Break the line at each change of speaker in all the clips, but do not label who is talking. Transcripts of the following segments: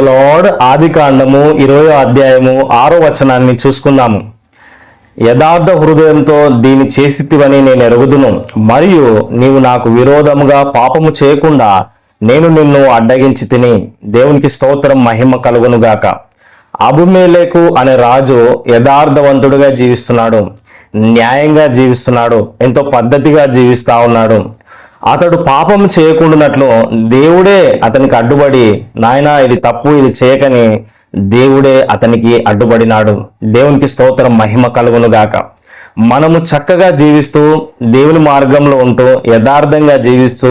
Lord ఆది కాండము ఇరవై అధ్యాయము ఆరో వచనాన్ని చూసుకుందాము. యథార్థ హృదయంతో దీని చేసితివని నేను ఎరుగుదును. మరియు నీవు నాకు విరోధముగా పాపము చేయకుండా నేను నిన్ను అడ్డగించి తిని దేవునికి స్తోత్రం మహిమ కలుగునుగాక అబుమేలేకు అనే రాజు యథార్థవంతుడుగా జీవిస్తున్నాడు. న్యాయంగా జీవిస్తున్నాడు. ఎంతో పద్ధతిగా జీవిస్తా ఉన్నాడు. అతడు పాపం చేయకుండానట్లు దేవుడే అతనికి అడ్డుపడి నాయన ఇది తప్పు ఇది చేయకని దేవుడే అతనికి అడ్డుపడినాడు. దేవునికి స్తోత్రం మహిమ కలుగును గాక. మనము చక్కగా జీవిస్తూ దేవుని మార్గంలో ఉంటూ యథార్థంగా జీవిస్తూ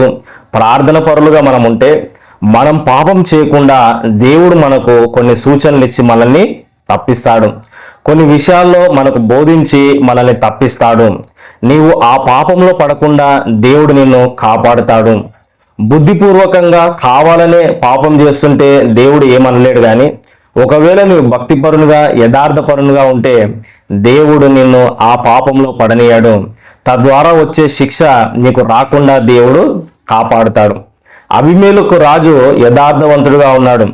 ప్రార్థన పరులుగా మనం ఉంటే మనం పాపం చేయకుండా దేవుడు మనకు కొన్ని సూచనలు ఇచ్చి మనల్ని తప్పిస్తాడు. కొన్ని విషయాల్లో మనకు బోధించి మనల్ని తప్పిస్తాడు. నీవు ఆ పాపంలో పడకుండా దేవుడు నిన్ను కాపాడుతాడు. బుద్ధిపూర్వకంగా కావాలనే పాపం చేస్తుంటే దేవుడు ఏమనలేడు కానీ ఒకవేళ నువ్వు భక్తిపరునుగా యథార్థపరునుగా ఉంటే దేవుడు నిన్ను ఆ పాపంలో పడనీయాడు. తద్వారా వచ్చే శిక్ష నీకు రాకుండా దేవుడు కాపాడుతాడు. అభిమేలకు రాజు యథార్థవంతుడుగా ఉన్నాడు.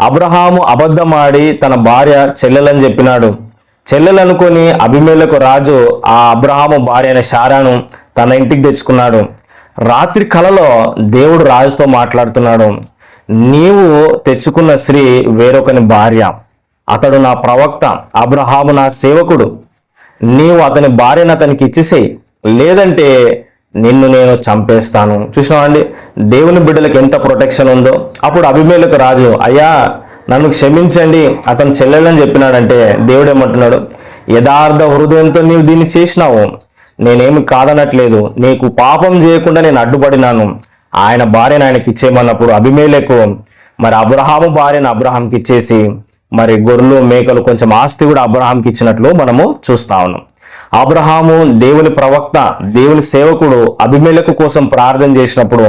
అబ్రహాము అబద్ధమాడి తన భార్య చెల్లెలని చెప్పినాడు. చెల్లెలు అనుకొని అభిమేలకు రాజు ఆ అబ్రహాము భార్య అనే శారాను తన ఇంటికి తెచ్చుకున్నాడు. రాత్రి కలలో దేవుడు రాజుతో మాట్లాడుతున్నాడు. నీవు తెచ్చుకున్న స్త్రీ వేరొకని భార్య. అతడు నా ప్రవక్త అబ్రహాము నా సేవకుడు. నీవు అతని భార్యను అతనికి ఇచ్చేసేయి లేదంటే నిన్ను నేను చంపేస్తాను. చూసినావండి దేవుని బిడ్డలకు ఎంత ప్రొటెక్షన్ ఉందో. అప్పుడు అభిమేలకు రాజు అయ్యా నన్ను క్షమించండి అతను చెల్లెలని చెప్పినాడంటే దేవుడు ఏమంటున్నాడు? యథార్థ హృదయంతో నీవు దీన్ని చేసినావు. నేనేమి కాదనట్లేదు. నీకు పాపం చేయకుండా నేను అడ్డుపడినాను. ఆయన భార్యను ఆయనకి ఇచ్చేయమన్నప్పుడు అభిమేలకు మరి అబ్రహాము భార్యను అబ్రహాంకి ఇచ్చేసి మరి గొర్రెలు మేకలు కొంచెం ఆస్తి కూడా అబ్రహాంకి ఇచ్చినట్లు మనము చూస్తా ఉన్నాం. అబ్రహాము దేవుని ప్రవక్త దేవుని సేవకుడు అభిమేలకు కోసం ప్రార్థన చేసినప్పుడు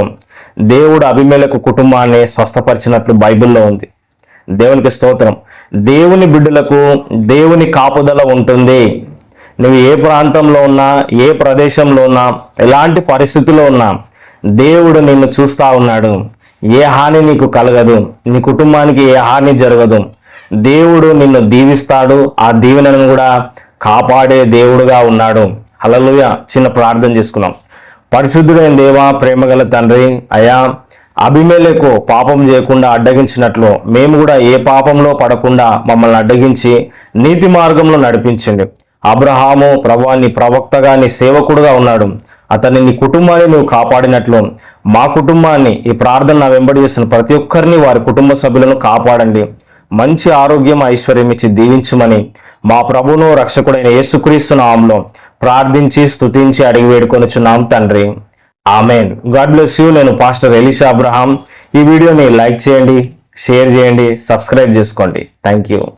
దేవుడు అభిమేలకు కుటుంబాన్ని స్వస్థపరిచినట్లు బైబిల్లో ఉంది. దేవునికి స్తోత్రం. దేవుని బిడ్డలకు దేవుని కాపుదల ఉంటుంది. నువ్వు ఏ ప్రాంతంలో ఉన్నా ఏ ప్రదేశంలో ఉన్నా ఎలాంటి పరిస్థితిలో ఉన్నా దేవుడు నిన్ను చూస్తా ఉన్నాడు. ఏ హాని నీకు కలగదు. నీ కుటుంబానికి ఏ హాని జరగదు. దేవుడు నిన్ను దీవిస్తాడు. ఆ దీవెనను కూడా కాపాడే దేవుడుగా ఉన్నాడు. అలలుయ చిన్న ప్రార్థన చేసుకున్నాం. పరిశుద్ధుడైన దేవా ప్రేమగల తండ్రి అయా అభిమేలకు పాపం చేయకుండా అడ్డగించినట్లు మేము కూడా ఏ పాపంలో పడకుండా మమ్మల్ని అడ్డగించి నీతి మార్గంలో నడిపించండి అబ్రహాము ప్రభా ప్రవక్తగా నీ సేవకుడుగా ఉన్నాడు. అతన్ని నీ కుటుంబాన్ని నువ్వు కాపాడినట్లు. మా కుటుంబాన్ని ఈ ప్రార్థన నా వెంబడి చేసిన ప్రతి ఒక్కరిని వారి కుటుంబ సభ్యులను కాపాడండి. మంచి ఆరోగ్యం ఐశ్వర్యం ఇచ్చి దీవించమని మా ప్రభును రక్షకుడైన యేసుక్రీస్తు నామంలో ప్రార్థించి స్తుతించి అడిగి వేడుకొనుచున్నాం తండ్రి. ఆమెన్ గాడ్ బ్లెస్ యూ నేను పాస్టర్ ఎలిషా అబ్రహాం ఈ వీడియోని లైక్ చేయండి షేర్ చేయండి సబ్స్క్రైబ్ చేసుకోండి. Thank you